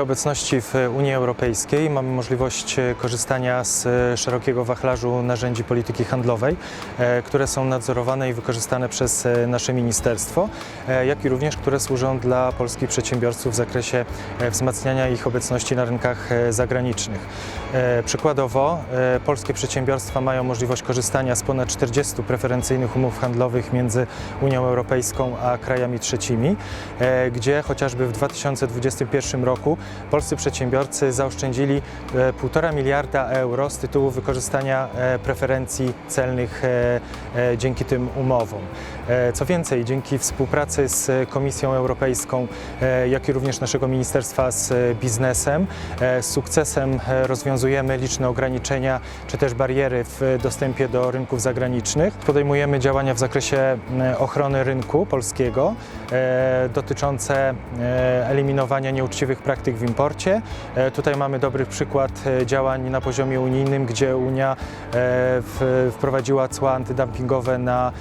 obecności w Unii Europejskiej mamy możliwość e, korzystania z e, szerokiego wachlarzu narzędzi polityki handlowej, e, które są nadzorowane i wykorzystane przez nasze ministerstwo, jak i również które służą dla polskich przedsiębiorców w zakresie wzmacniania ich obecności na rynkach zagranicznych. Przykładowo polskie przedsiębiorstwa mają możliwość korzystania z ponad 40 preferencyjnych umów handlowych między Unią Europejską a krajami trzecimi, gdzie chociażby w 2021 roku polscy przedsiębiorcy zaoszczędzili e, 1,5 miliarda euro z tytułu wykorzystania e, preferencji celnych e, e, dzięki tym umowom. E, Co więcej, dzięki współpracy z Komisją Europejską, e, jak i również naszego Ministerstwa z e, biznesem, e, z sukcesem e, rozwiązujemy liczne ograniczenia czy też bariery w dostępie do rynków zagranicznych. Podejmujemy działania w zakresie e, ochrony rynku polskiego e, dotyczące e, eliminowania nieuczciwych praktyk w imporcie. E, Tutaj mamy dobry przykład e, działań na poziomie unijnym, gdzie Unia e, wprowadziła cła antydumpingowe na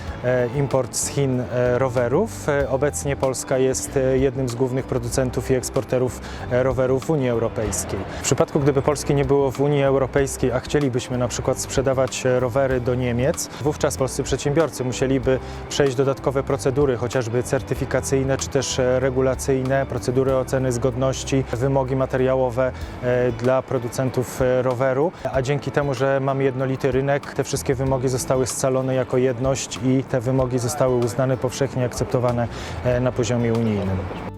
import z Chin rowerów. Obecnie Polska jest jednym z głównych producentów i eksporterów rowerów w Unii Europejskiej. W przypadku, gdyby Polski nie było w Unii Europejskiej, a chcielibyśmy na przykład sprzedawać rowery do Niemiec, wówczas polscy przedsiębiorcy musieliby przejść dodatkowe procedury, chociażby certyfikacyjne czy też regulacyjne, procedury oceny zgodności, wymogi materiałowe e, dla producentów e, roweru, a dzięki temu, że mamy jednolity rynek, te wszystkie wymogi zostały scalone jako jedność i te wymogi zostały uznane powszechnie akceptowane e, na poziomie unijnym.